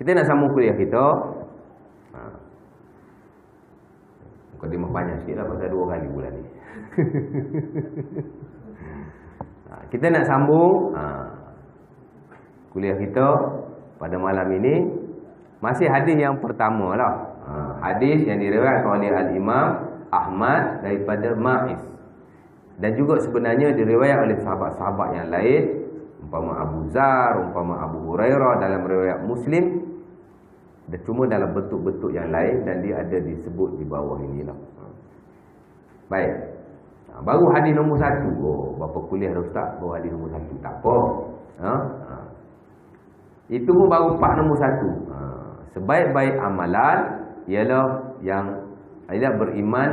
Kita nak sambung kuliah kita. Ha. Mukadimah panjang sikit lah pasal dua kali bulan ni. ha. Kita nak sambung ha. kuliah kita pada malam ini. Masih hadis yang pertama lah. Ha. Hadis yang diriwayatkan oleh Al-Imam Ahmad daripada Ma'is. Dan juga sebenarnya diriwayat oleh sahabat-sahabat yang lain. Umpama Abu Zar, umpama Abu Hurairah dalam riwayat Muslim. Dan cuma dalam bentuk-bentuk yang lain dan dia ada disebut di bawah inilah. Baik. Ha, baru hadis nombor satu. Oh, berapa kuliah dah ustaz? Baru hadis nombor satu. Tak apa. Ha? Ha. Itu pun baru part nombor satu. Ha. Sebaik-baik amalan ialah yang ialah beriman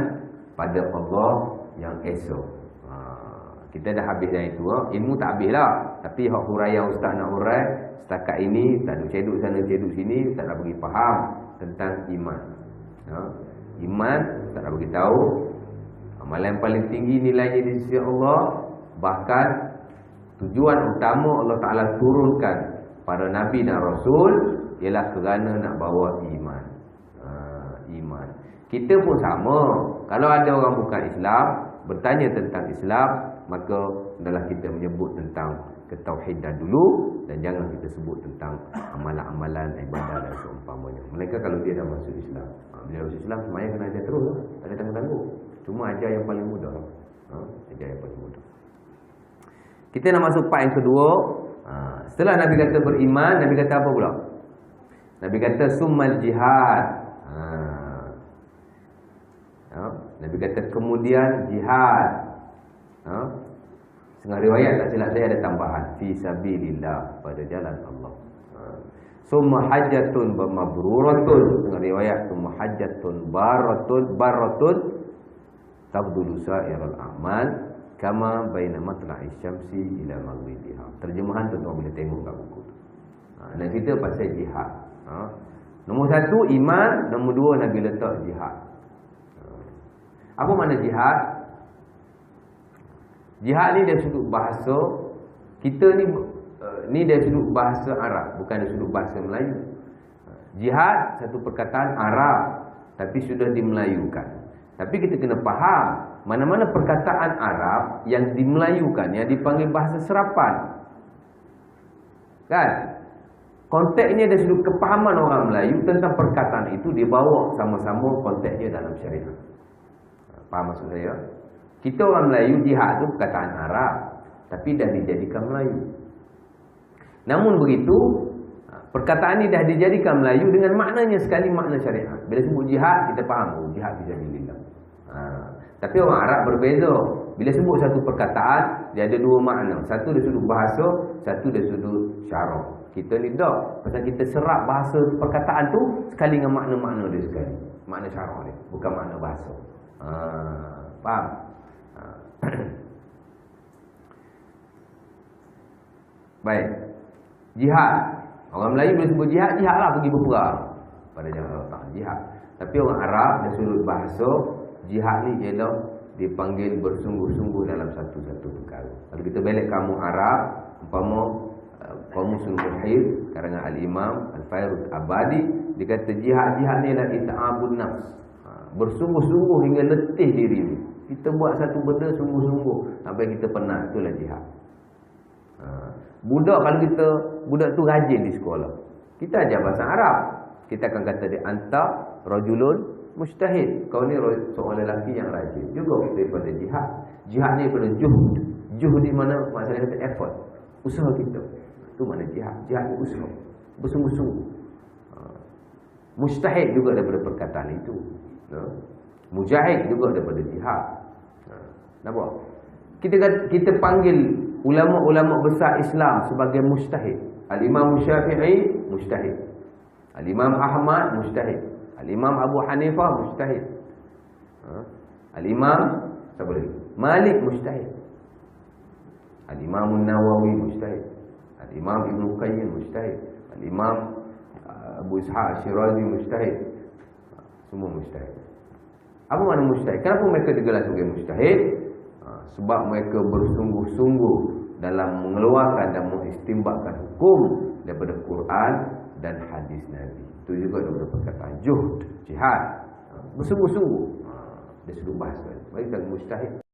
pada Allah yang esok. Kita dah habis dah itu. Ha. Ilmu tak habis lah. Tapi hak huraian ustaz nak hurai setakat ini tak ada ceduk sana ceduk sini tak nak bagi faham tentang iman ha? iman tak nak bagi tahu amalan paling tinggi nilainya di sisi Allah bahkan tujuan utama Allah Ta'ala turunkan para Nabi dan Rasul ialah kerana nak bawa iman ha, iman kita pun sama kalau ada orang bukan Islam bertanya tentang Islam maka adalah kita menyebut tentang ketauhidan dulu dan jangan kita sebut tentang amalan-amalan ibadah dan seumpamanya. Mereka kalau dia dah masuk Islam, ha, bila masuk Islam semuanya kena ajar terus, tak ada tanggung-tanggung. Cuma ajar yang paling mudah. Ha, ajar yang paling mudah. Kita nak masuk part yang kedua. Ha, setelah Nabi kata beriman, Nabi kata apa pula? Nabi kata summal jihad. Ha. Ha, Nabi kata kemudian jihad. Ha, Setengah riwayat tak silap saya ada tambahan fi sabilillah pada jalan Allah. Ha. Summa hajjatun mabruratun setengah riwayat summa hajjatun baratun baratun tabdulu sa'irul a'mal kama baina matla'i syamsi ila maghribiha. Terjemahan tuan-tuan boleh tengok kat buku tu. Ha, nak cerita pasal jihad. Ha. Nombor satu iman, nombor dua Nabi letak jihad. Ha. Apa makna jihad? Jihad ni dari sudut bahasa kita ni uh, ni dari sudut bahasa Arab bukan dari sudut bahasa Melayu. Jihad satu perkataan Arab tapi sudah dimelayukan. Tapi kita kena faham mana-mana perkataan Arab yang dimelayukan yang dipanggil bahasa serapan. Kan? Konteksnya dari sudut kepahaman orang Melayu tentang perkataan itu dibawa sama-sama konteksnya dalam syariat. Faham maksud saya? Kita orang Melayu jihad tu perkataan Arab tapi dah dijadikan Melayu. Namun begitu ha, perkataan ini dah dijadikan Melayu dengan maknanya sekali makna syariat. Bila sebut jihad kita faham oh jihad fisabilillah. Ha, tapi orang Arab berbeza. Bila sebut satu perkataan dia ada dua makna. Satu dari sudut bahasa, satu dari sudut syarak. Kita ni dah pasal kita serap bahasa perkataan tu sekali dengan makna-makna dia sekali. Makna syarak dia, bukan makna bahasa. Ha, faham? Baik. Jihad. Orang Melayu boleh sebut jihad, jihadlah pergi berperang pada jalan Allah jihad. Tapi orang Arab dari sudut bahasa, jihad ni ialah dipanggil bersungguh-sungguh dalam satu-satu perkara. Kalau kita balik kamu Arab, umpama uh, Qamusul Muhir karangan Al-Imam Al-Fairuz Abadi dia kata jihad-jihad ni adalah ita'abun nafs. Ha, bersungguh-sungguh hingga letih diri ni. Kita buat satu benda sungguh-sungguh sampai kita penat itulah jihad. Ha. Budak kalau kita budak tu rajin di sekolah. Kita ajar bahasa Arab. Kita akan kata dia anta rajulun mustahid. Kau ni seorang lelaki yang rajin. Juga daripada jihad. Jihad ni daripada juhud. Juhud di mana maksudnya kata effort. Usaha kita. Itu mana jihad. Jihad ni usaha. Bersungguh-sungguh. Ha. Mustahid juga daripada perkataan itu. Ha. Mujahid juga daripada jihad. Nampak? Kita kita panggil ulama-ulama besar Islam sebagai mustahid. Al-Imam Syafi'i mustahid. Al-Imam Ahmad mustahid. Al-Imam Abu Hanifah mustahid. Ha? Al-Imam siapa lagi? Malik mustahid. Al-Imam Nawawi mustahid. Al-Imam Ibn Qayyim mustahid. Al-Imam uh, Abu Ishaq Shirazi mustahid. Semua mustahid. Apa makna mustahid? Kenapa mereka digelar sebagai mustahid? Sebab mereka bersungguh-sungguh dalam mengeluarkan dan mengistimbatkan hukum daripada Quran dan hadis Nabi. Itu juga daripada perkataan juhd, jihad. Ha, bersungguh-sungguh. Ha, dia suruh bahas. Bagi mustahil.